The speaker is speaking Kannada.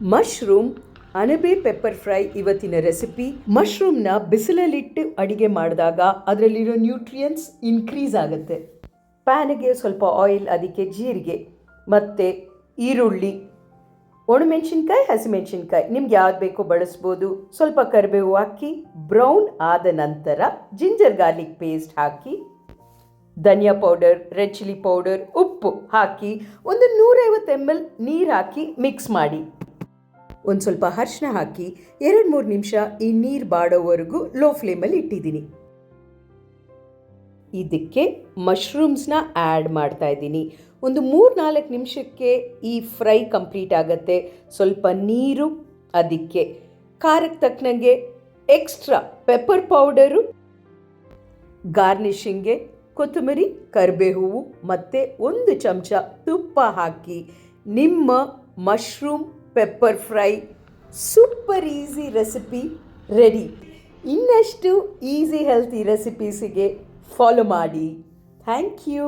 ಮಶ್ರೂಮ್, ಅಣಬೆ ಪೆಪ್ಪರ್ ಫ್ರೈ ಇವತ್ತಿನ ರೆಸಿಪಿ. ಮಶ್ರೂಮ್ನ ಬಿಸಿಲಲ್ಲಿಟ್ಟು ಅಡಿಗೆ ಮಾಡಿದಾಗ ಅದರಲ್ಲಿರೋ ನ್ಯೂಟ್ರಿಯನ್ಸ್ ಇನ್ಕ್ರೀಸ್ ಆಗುತ್ತೆ. ಪ್ಯಾನಿಗೆ ಸ್ವಲ್ಪ ಆಯಿಲ್, ಅದಕ್ಕೆ ಜೀರಿಗೆ, ಮತ್ತು ಈರುಳ್ಳಿ, ಒಣಮೆಣಸಿನ್ಕಾಯಿ, ಹಸಿಮೆಣಸಿನ್ಕಾಯಿ. ನಿಮ್ಗೆ ಯಾವ್ದು ಬೇಕೋ ಬಳಸ್ಬೋದು. ಸ್ವಲ್ಪ ಕರಿಬೇವು ಹಾಕಿ, ಬ್ರೌನ್ ಆದ ನಂತರ ಜಿಂಜರ್ ಗಾರ್ಲಿಕ್ ಪೇಸ್ಟ್ ಹಾಕಿ, ಧನಿಯಾ ಪೌಡರ್, ರೆಡ್ ಚಿಲ್ಲಿ ಪೌಡರ್, ಉಪ್ಪು ಹಾಕಿ, ಒಂದು ನೂರೈವತ್ತು ಎಂ ಎಲ್ ನೀರು ಹಾಕಿ ಮಿಕ್ಸ್ ಮಾಡಿ. ಒಂದು ಸ್ವಲ್ಪ ಅರಿಶಿನ ಹಾಕಿ ಎರಡು ಮೂರು ನಿಮಿಷ ಈ ನೀರು ಬಾಡೋವರೆಗೂ ಲೋ ಫ್ಲೇಮಲ್ಲಿ ಇಟ್ಟಿದ್ದೀನಿ. ಇದಕ್ಕೆ ಮಶ್ರೂಮ್ಸ್ನ ಆ್ಯಡ್ ಮಾಡ್ತಾ ಇದ್ದೀನಿ. ಒಂದು ಮೂರು ನಾಲ್ಕು ನಿಮಿಷಕ್ಕೆ ಈ ಫ್ರೈ ಕಂಪ್ಲೀಟ್ ಆಗುತ್ತೆ. ಸ್ವಲ್ಪ ನೀರು, ಅದಕ್ಕೆ ಖಾರಕ್ಕೆ ತಕ್ಕನಂಗೆ ಎಕ್ಸ್ಟ್ರಾ ಪೆಪ್ಪರ್ ಪೌಡರು ಗಾರ್ನಿಷಿಂಗ್ಗೆ ಕೊತ್ತಂಬರಿ ಕರಿಬೇವು ಮತ್ತು ಒಂದು ಚಮಚ ತುಪ್ಪ ಹಾಕಿ ನಿಮ್ಮ mushroom pepper fry super easy recipe ready ಇನ್ನಷ್ಟು ಈಸಿ ಹೆಲ್ತಿ ರೆಸಿಪೀಸಿಗೆ ಫಾಲೋ ಮಾಡಿ. Thank you